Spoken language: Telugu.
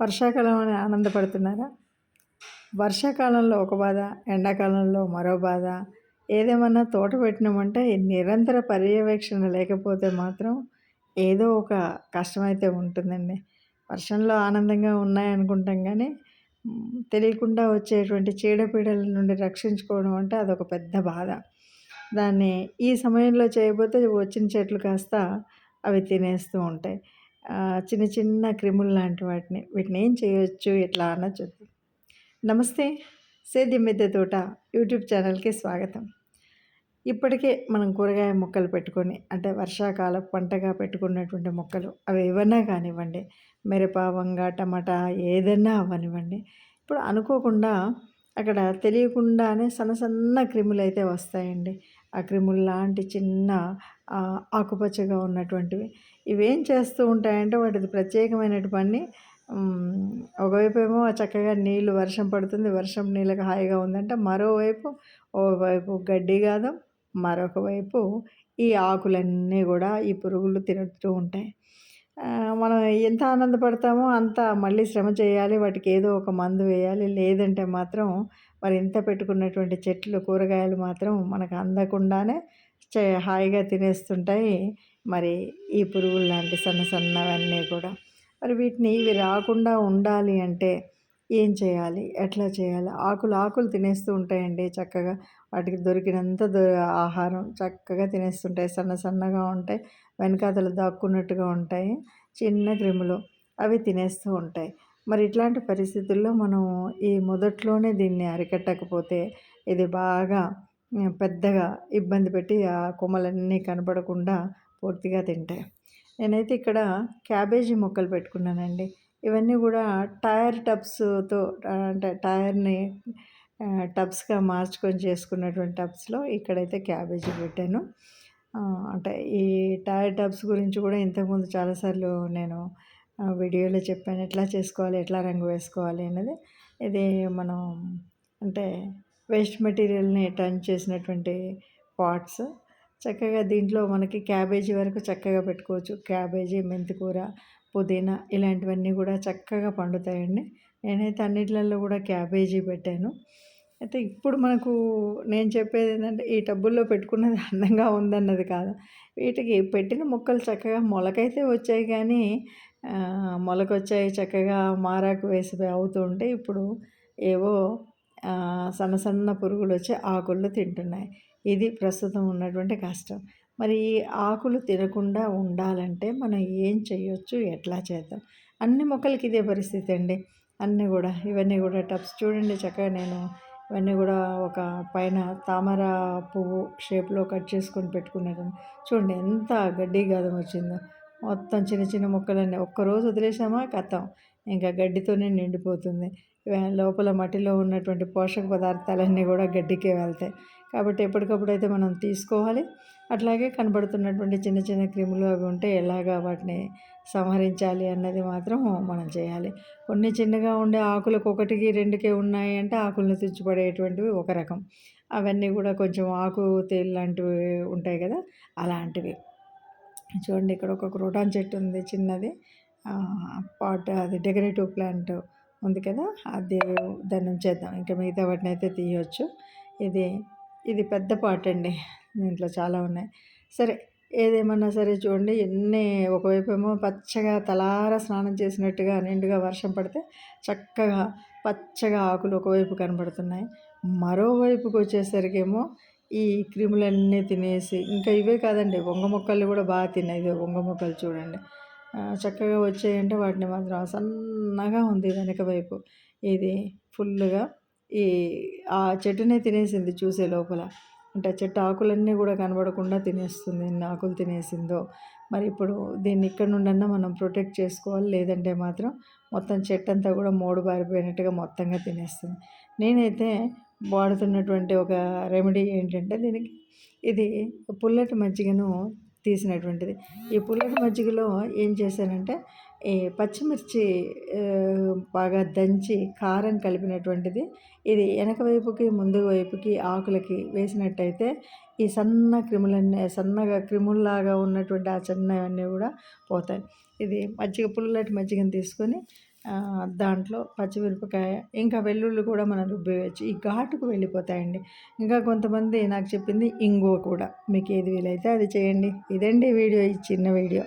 వర్షాకాలం అని ఆనందపడుతున్నారా? వర్షాకాలంలో ఒక బాధ ఎండాకాలంలో మరో బాధ. ఏదేమన్నా తోట పెట్టినామంటే నిరంతర పర్యవేక్షణ లేకపోతే మాత్రం ఏదో ఒక కష్టమైతే ఉంటుందండి. వర్షంలో ఆనందంగా ఉన్నాయనుకుంటాం కానీ తెలియకుండా వచ్చేటువంటి చీడపీడల నుండి రక్షించుకోవడం అంటే అదొక పెద్ద బాధ. దాన్ని ఈ సమయంలో చేయబోతే వచ్చిన చెట్లు కాస్త అవి తినేస్తూ ఉంటాయి. చిన్న చిన్న క్రిములు లాంటి వాటిని వీటిని ఏం చేయవచ్చు ఎట్లా అన్న చూద్దాం నమస్తే సేద్యం మిద్దె తోట యూట్యూబ్ ఛానల్కి స్వాగతం. ఇప్పటికే మనం కూరగాయ మొక్కలు పెట్టుకొని అంటే వర్షాకాల పంటగా పెట్టుకున్నటువంటి మొక్కలు అవి ఏవన్నా కానివ్వండి మిరప వంగ టమాటా ఏదైనా అవ్వనివ్వండి. ఇప్పుడు అనుకోకుండా అక్కడ తెలియకుండానే సన్న సన్న క్రిములు అయితే వస్తాయండి. ఆ క్రిములు లాంటి చిన్న ఆకుపచ్చగా ఉన్నటువంటివి. ఇవేం చేస్తూ ఉంటాయంటే వాటిది ప్రత్యేకమైనటువంటి పని. ఒకవైపు ఏమో చక్కగా నీళ్ళు వర్షం పడుతుంది వర్షం నీళ్ళకి హాయిగా ఉందంటే మరోవైపు ఒకవైపు గడ్డి కాదు మరొక వైపు ఈ ఆకులన్నీ కూడా ఈ పురుగులు తిరుగుతూ ఉంటాయి. మనం ఎంత ఆనందపడతామో అంత మళ్ళీ శ్రమ చేయాలి వాటికి ఏదో ఒక మందు వేయాలి. లేదంటే మాత్రం మరి ఇంత పెట్టుకున్నటువంటి చెట్లు కూరగాయలు మాత్రం మనకు అందకుండానే హాయిగా తినేస్తుంటాయి. మరి ఈ పురుగులు లాంటి సన్న సన్నవన్నీ కూడా. మరి వీటిని ఇవి రాకుండా ఉండాలి అంటే ఏం చేయాలి? ఎట్లా చేయాలి? ఆకులు ఆకులు తినేస్తూ ఉంటాయండి చక్కగా. వాటికి దొరికినంత ఆహారం చక్కగా తినేస్తుంటాయి. సన్న సన్నగా ఉంటాయి. వెనకాతలు దాక్కున్నట్టుగా ఉంటాయి. చిన్న క్రిములు అవి తినేస్తూ ఉంటాయి. మరి ఇట్లాంటి పరిస్థితుల్లో మనం ఈ మొదట్లోనే దీన్ని అరికట్టకపోతే ఇది బాగా పెద్దగా ఇబ్బంది పెట్టి ఆ కొమ్మలన్నీ కనపడకుండా పూర్తిగా తింటాయి. నేనైతే ఇక్కడ క్యాబేజీ మొక్కలు పెట్టుకున్నానండి. ఇవన్నీ కూడా టైర్ టబ్స్తో అంటే టైర్ని టబ్స్గా మార్చుకొని చేసుకున్నటువంటి టబ్స్లో ఇక్కడైతే క్యాబేజీ పెట్టాను. అంటే ఈ టైర్ టబ్స్ గురించి కూడా ఇంతకుముందు చాలాసార్లు నేను వీడియోలో చెప్పాను. ఎట్లా చేసుకోవాలి ఎట్లా రంగు వేసుకోవాలి అనేది ఇది మనం అంటే వేస్ట్ మెటీరియల్ని టర్న్ చేసినటువంటి పాట్స్ చక్కగా దీంట్లో మనకి క్యాబేజీ వరకు చక్కగా పెట్టుకోవచ్చు. క్యాబేజీ మెంతికూర పుదీనా ఇలాంటివన్నీ కూడా చక్కగా పండుతాయండి. నేనైతే అన్నిట్లలో కూడా క్యాబేజీ పెట్టాను. అయితే ఇప్పుడు మనకు నేను చెప్పేది ఏంటంటే ఈ టబ్బుల్లో పెట్టుకున్నది అందంగా ఉందన్నది కాదు. వీటికి పెట్టిన మొక్కలు చక్కగా మొలకైతే వచ్చాయి కానీ మొలకొచ్చాయి చక్కగా మారాకు వేసి అవుతూ ఉంటే ఇప్పుడు ఏవో సన్న సన్న పురుగులు వచ్చి ఆకులు తింటున్నాయి. ఇది ప్రస్తుతం ఉన్నటువంటి కష్టం. మరి ఆకులు తినకుండా ఉండాలంటే మనం ఏం చేయొచ్చు? ఎట్లా చేద్దాం? అన్ని మొక్కలకి ఇదే పరిస్థితి అండి. అన్నీ కూడా ఇవన్నీ కూడా టబ్స్. చూడండి చక్కగా నేను ఇవన్నీ కూడా ఒక పైన తామర పువ్వు షేప్లో కట్ చేసుకొని పెట్టుకున్నాను. చూడండి ఎంత గడ్డి గాధం వచ్చిందో. మొత్తం చిన్న చిన్న మొక్కలన్నీ. ఒక్కరోజు వదిలేసామా? కథం. ఇంకా గడ్డితోనే నిండిపోతుంది. లోపల మట్టిలో ఉన్నటువంటి పోషక పదార్థాలన్నీ కూడా గడ్డికే వెళ్తాయి. కాబట్టి ఎప్పటికప్పుడు అయితే మనం తీసుకోవాలి. అట్లాగే కనబడుతున్నటువంటి చిన్న చిన్న క్రిములు అవి ఉంటే ఎలాగా వాటిని సంహరించాలి అన్నది మాత్రం మనం చేయాలి. కొన్ని చిన్నగా ఉండే ఆకులకు ఒకటికి రెండుకే ఉన్నాయి అంటే ఆకులను తుచ్చిపడేటువంటివి ఒక రకం. అవన్నీ కూడా కొంచెం ఆకు తేలు లాంటివి ఉంటాయి కదా అలాంటివి. చూడండి ఇక్కడ ఒక క్రోటాన్ చెట్టు ఉంది చిన్నది. పాట్ అది డెకరేటివ్ ప్లాంట్ ఉంది కదా అది దాన్ని ఉంచేద్దాం. ఇంకా మిగతా వాటిని అయితే తీయవచ్చు ఇది ఇది పెద్ద పాట్ అండి. దీంట్లో చాలా ఉన్నాయి. సరే ఏదేమన్నా సరే చూడండి. ఎన్ని ఒకవైపు ఏమో పచ్చగా తలార స్నానం చేసినట్టుగా నిండుగా వర్షం పడితే చక్కగా పచ్చగా ఆకులు ఒకవైపు కనబడుతున్నాయి. మరోవైపుకి వచ్చేసరికేమో ఈ క్రిములన్నీ తినేసి ఇంకా ఇవే కాదండి. వంగ మొక్కలు కూడా బాగా తిన్నాయి. ఇదే వంగ మొక్కలు చూడండి. చక్కగా వచ్చాయంటే వాటిని మాత్రం సన్నగా ఉంది వెనక వైపు. ఇది ఫుల్గా ఈ ఆ చెట్టునే తినేసింది చూసే లోపల. అంటే చెట్టు ఆకులన్నీ కూడా కనబడకుండా తినేస్తుంది ఎన్ని ఆకులు తినేసిందో. మరి ఇప్పుడు దీన్ని ఇక్కడ నుండన్నా మనం ప్రొటెక్ట్ చేసుకోవాలి లేదంటే మాత్రం మొత్తం చెట్టు అంతా కూడా మోడు బారిపోయినట్టుగా మొత్తంగా తినేస్తుంది. నేనైతే వాడుతున్నటువంటి ఒక రెమెడీ ఏంటంటే దీనికి ఇది పుల్లటి మజ్జిగను తీసినటువంటిది. ఈ పుల్లటి మజ్జిగలో ఏం చేశానంటే ఈ పచ్చిమిర్చి బాగా దంచి కారం కలిపినటువంటిది ఇది వెనక వైపుకి ముందు వైపుకి ఆకులకి వేసినట్టయితే ఈ సన్న క్రిములన్నీ సన్నగా క్రిముల్లాగా ఉన్నటువంటి ఆ చిన్నవన్నీ కూడా పోతాయి. ఇది మజ్జిగ పుల్లటి మజ్జిగను తీసుకొని దాంట్లో పచ్చిమిరపకాయ ఇంకా వెల్లుల్లి కూడా మనం రుబ్బేయచ్చు. ఈ ఘాటుకు వెళ్ళిపోతాయండి. ఇంకా కొంతమంది నాకు చెప్పింది ఇంగువ కూడా. మీకు ఏది వీలైతే అది చేయండి. ఇదండి వీడియో ఈ చిన్న వీడియో.